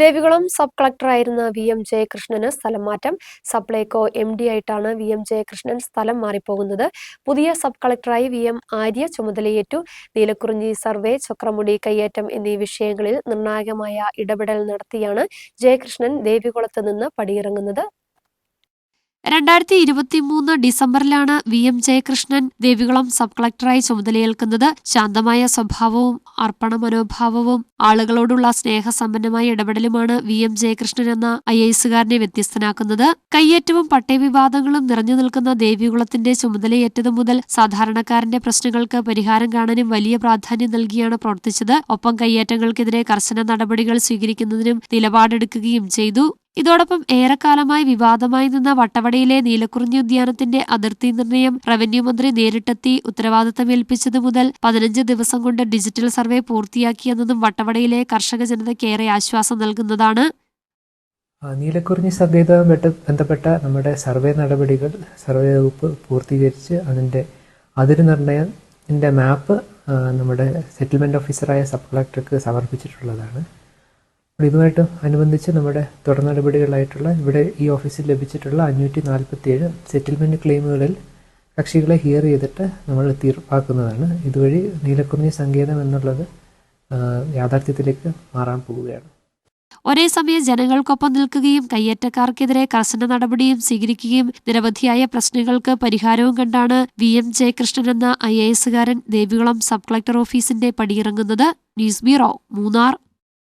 Devikulam sub കളക്ടറായിരുന്ന V M ജയകൃഷ്ണന് സ്ഥലം മാറ്റം. സപ്ലൈകോ എം ഡി ആയിട്ടാണ് വി എം ജയകൃഷ്ണൻ സ്ഥലം മാറിപ്പോകുന്നത്. പുതിയ സബ് കളക്ടറായി വി എം ആര്യ ചുമതലയേറ്റു. നീലക്കുറിഞ്ഞി സർവേ ചക്രമുടി കയ്യേറ്റം എന്നീ വിഷയങ്ങളിൽ നിർണായകമായ ഇടപെടൽ നടത്തിയാണ് ജയകൃഷ്ണൻ ദേവികുളത്ത് നിന്ന് പടിയിറങ്ങുന്നത്. രണ്ടായിരത്തി ഇരുപത്തിമൂന്ന് ഡിസംബറിലാണ് V M Jayakrishnan Devikulam sub കളക്ടറായി ചുമതലയേൽക്കുന്നത്. ശാന്തമായ സ്വഭാവവും അർപ്പണ മനോഭാവവും ആളുകളോടുള്ള സ്നേഹസമ്പന്നമായ ഇടപെടലുമാണ് വി എം ജയകൃഷ്ണൻ എന്ന ഐ എസുകാരനെ വ്യത്യസ്തനാക്കുന്നത്. കയ്യേറ്റവും പട്ടയവിവാദങ്ങളും നിറഞ്ഞു നിൽക്കുന്ന ദേവികുളത്തിന്റെ ചുമതലയേറ്റതു മുതൽ സാധാരണക്കാരന്റെ പ്രശ്നങ്ങൾക്ക് പരിഹാരം കാണാനും വലിയ പ്രാധാന്യം നൽകിയാണ് പ്രവർത്തിച്ചത്. ഒപ്പം കയ്യേറ്റങ്ങൾക്കെതിരെ കർശന നടപടികൾ സ്വീകരിക്കുന്നതിനും നിലപാടെടുക്കുകയും ചെയ്തു. ഇതോടൊപ്പം ഏറെക്കാലമായി വിവാദമായി നിന്ന വട്ടവടയിലെ നീലക്കുറിഞ്ഞി ഉദ്യാനത്തിന്റെ അതിർത്തി നിർണയം റവന്യൂ മന്ത്രി നേരിട്ടെത്തി ഉത്തരവാദിത്തമേൽപ്പിച്ചതു മുതൽ പതിനഞ്ച് ദിവസം കൊണ്ട് ഡിജിറ്റൽ സർവേ പൂർത്തിയാക്കിയെന്നതും വട്ടവടയിലെ കർഷക ജനതയ്ക്ക് ഏറെ ആശ്വാസം നൽകുന്നതാണ്. നീലക്കുറിഞ്ഞി സർവേയുമായി ബന്ധപ്പെട്ട നമ്മുടെ സർവേ നടപടികൾ സർവേ വകുപ്പ് പൂർത്തീകരിച്ച് അതിന്റെ അതിര് നിർണയത്തിന്റെ മാപ്പ് നമ്മുടെ സെറ്റിൽമെന്റ് ഓഫീസറായ സബ് കളക്ടർക്ക് സമർപ്പിച്ചിട്ടുള്ളതാണ്. അപ്പോൾ ഇതുമായിട്ട് അനുബന്ധിച്ച് നമ്മുടെ തുടർ നടപടികളായിട്ടുള്ള ഇവിടെ ഈ ഓഫീസിൽ ലഭിച്ചിട്ടുള്ള അഞ്ഞൂറ്റി നാൽപ്പത്തിയേഴ് സെറ്റിൽമെന്റ് ക്ലെയിമുകളിൽ കക്ഷികളെ ഹിയർ ചെയ്തിട്ട് നമ്മൾ തീർപ്പാക്കുന്നതാണ്. ഇതുവഴി നീലക്കുറിഞ്ഞി സങ്കേതം എന്നുള്ളത് യാഥാർത്ഥ്യത്തിലേക്ക് മാറാൻ പോവുകയാണ്. ഒരേ സമയം ജനങ്ങൾക്കൊപ്പം നിൽക്കുകയും കയ്യേറ്റക്കാർക്കെതിരെ കർശന നടപടിയും സ്വീകരിക്കുകയും നിരവധിയായ പ്രശ്നങ്ങൾക്ക് പരിഹാരവും കണ്ടാണ് വി എം ജയകൃഷ്ണൻ എന്ന ഐ എ എസുകാരൻ ദേവികുളം സബ് കളക്ടർ ഓഫീസിന്റെ പടിയിറങ്ങുന്നത്. News bureau Munnar.